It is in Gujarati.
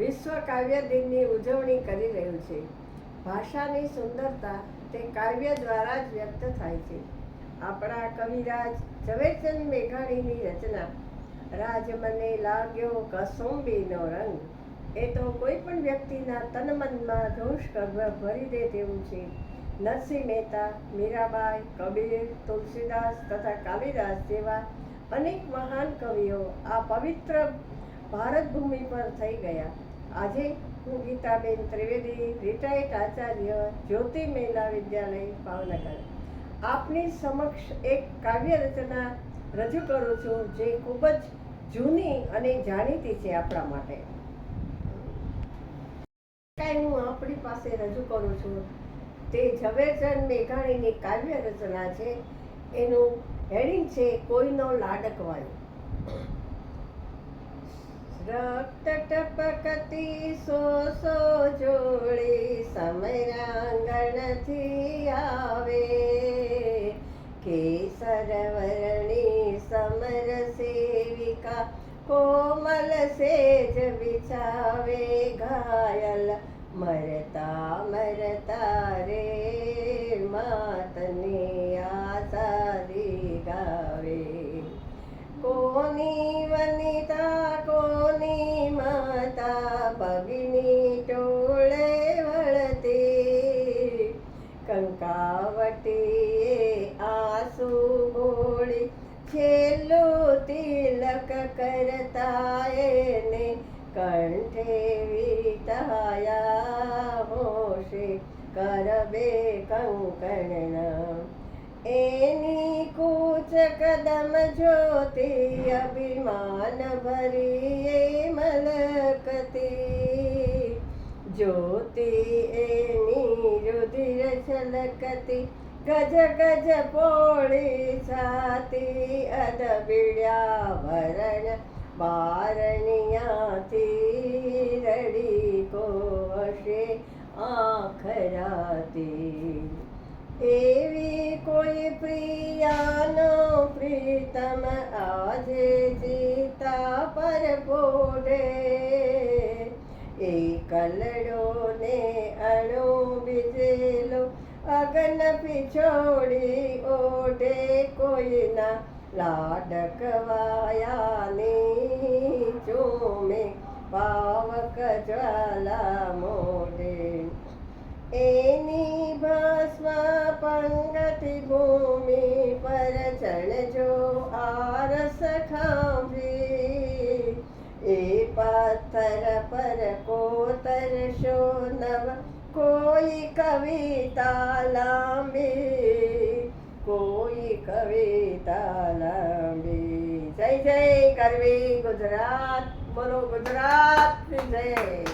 વિશ્વ કાવ્ય દિનની ઉજવણી કરી રહ્યું છે. ભાષાની સુંદરતા તે કાવ્ય દ્વારા જ વ્યક્ત થાય છે. આપણા કવિરાજ ઝવેરચંદ મેઘાણીની રચના, રાજ મને લાગ્યો કસુંબીનો રંગ એ તો કોઈ પણ વ્યક્તિના તન મનમાં જોશ ભરી દે તેવું છે. નરસિંહ મહેતા, મીરાબાઈ, કબીર, તુલસીદાસ તથા કાલિદાસ જેવા અનેક મહાન કવિઓ આ પવિત્ર ભારત ભૂમિ પર થઈ ગયા. આજે હું ગીતાબેન ત્રિવેદી રિટાયર્ડ આચાર્ય જ્યોતિ મહિલા વિદ્યાલય ભાવનગર. આપની સમક્ષ એક કાવ્ય રચના રજૂ કરું છું જે ખૂબ જ જૂની અને જાણીતી છે આપણા માટે. કાંઈ હું આપણી પાસે રજૂ કરું છું. તે ઝવેરચંદ મેઘાણીની કાવ્ય રચના છે. એનું હેડિંગ છે કોઈનો લાડકવાયો રક્ત ટપકતી સો સો જોડી સમરાંગણથી આવે. કેસર વર્ણી સમર સેવિકા કોમલ સેજ વિછાવે ઘાયલ. મરતા મરતા રે માતની કોની વનિતા, કોની માતા, પગની ટોળે વળતી. કંકાવટી આસુ ગોળી છેલ્લું તિલક કરતા એને કંઠે વિતાયા હોશે. કરબે કંકણના એની કૂચ કદમ જોતી, અભિમાન ભરી એ મલકતી. જોતી એની રુધિર છલકતી, ગજ ગજ પોળી છાતી અદબિડ્યા ભરણ બારણિયાથી રડી કોશે આખરાતી એવી કોઈ પ્રિયાનો પ્રીતમ આજે જીતા પર પોઢે એ કલડો ને અણો બીજેલો અગન પિછોડી ઓઢે. કોઈના લાડકવાયાની ચોમે પાવક જ્વાલા મોઢે. એની ભા ભૂમિ પર ચણજો આરસ ખાંભી. એ પથ્થર પર કોતરશો નવ કોઈ કવિતા લાંબી. કોઈ કવિતા લાંબી. જય જય કરવી ગુજરાત, બોલો ગુજરાત જય.